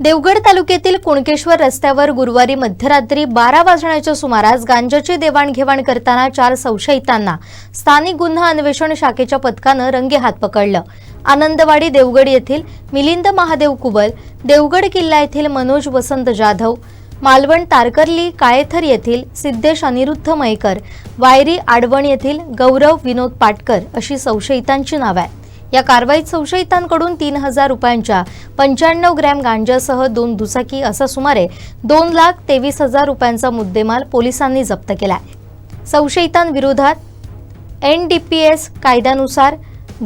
देवगड तालुक्यातील कुणकेश्वर रस्त्यावर गुरुवारी मध्यरात्री बारा वाजण्याच्या सुमारास गांजाची देवाणघेवाण करताना चार संशयितांना स्थानिक गुन्हा अन्वेषण शाखेच्या पथकानं रंगेहात पकडलं. आनंदवाडी देवगड येथील मिलिंद महादेव कुबल देवगड किल्ला येथील मनोज वसंत जाधव मालवण तारकर्ली काळेथर येथील सिद्धेश अनिरुद्ध मयेकर वायरी आडवण येथील गौरव विनोद पाटकर अशी संशयितांची नावं आहेत. या कारवाईत संशयितांकडून तीन हजार रुपयांच्या पंच्याण्णव ग्रॅम गांजासह दोन दुचाकी असा सुमारे दोन लाख तेवीस हजार रुपयांचा मुद्देमाल पोलिसांनी जप्त केलाय. संशयितांविरोधात एन डी पी एस कायद्यानुसार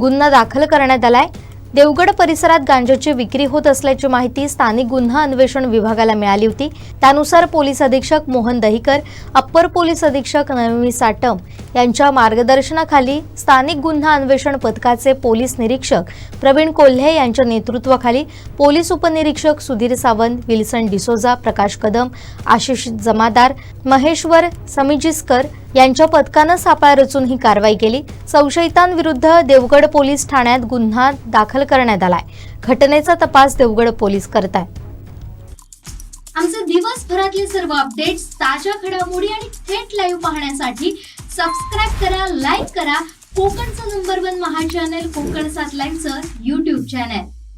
गुन्हा दाखल करण्यात आलाय. देवगड परिसरात गांजाची विक्री होत असल्याची माहिती स्थानिक गुन्हा अन्वेषण विभागाला मिळाली होती. त्यानुसार पोलीस अधीक्षक मोहन दहिकर अप्पर पोलीस अधीक्षक नवमी साटम यांच्या मार्गदर्शनाखाली स्थानिक गुन्हा अन्वेषण पथकाचे पोलीस निरीक्षक प्रवीण कोल्हे यांच्या नेतृत्वाखाली पोलीस उपनिरीक्षक सुधीर सावंत विल्सन डिसोजा प्रकाश कदम आशिष जमादार महेश्वर समिजिस्कर यांच्या पथकानं सापळा रचून ही कारवाई केली. संशयितांविरुद्ध देवगड पोलीस ठाण्यात गुन्हा दाखल करण्यात आलाय. घटनेचा तपास देवगड पोलीस करत आहेत. आमचे दिवसभरातले सर्व अपडेट्स ताज्या घडामोडी आणि थेट लाईव्ह पाहण्यासाठी सबस्क्राईब करा लाईक करा. कोकणचं नंबर वन महा चॅनल कोकण सात लाईव्हचं युट्यूब चॅनल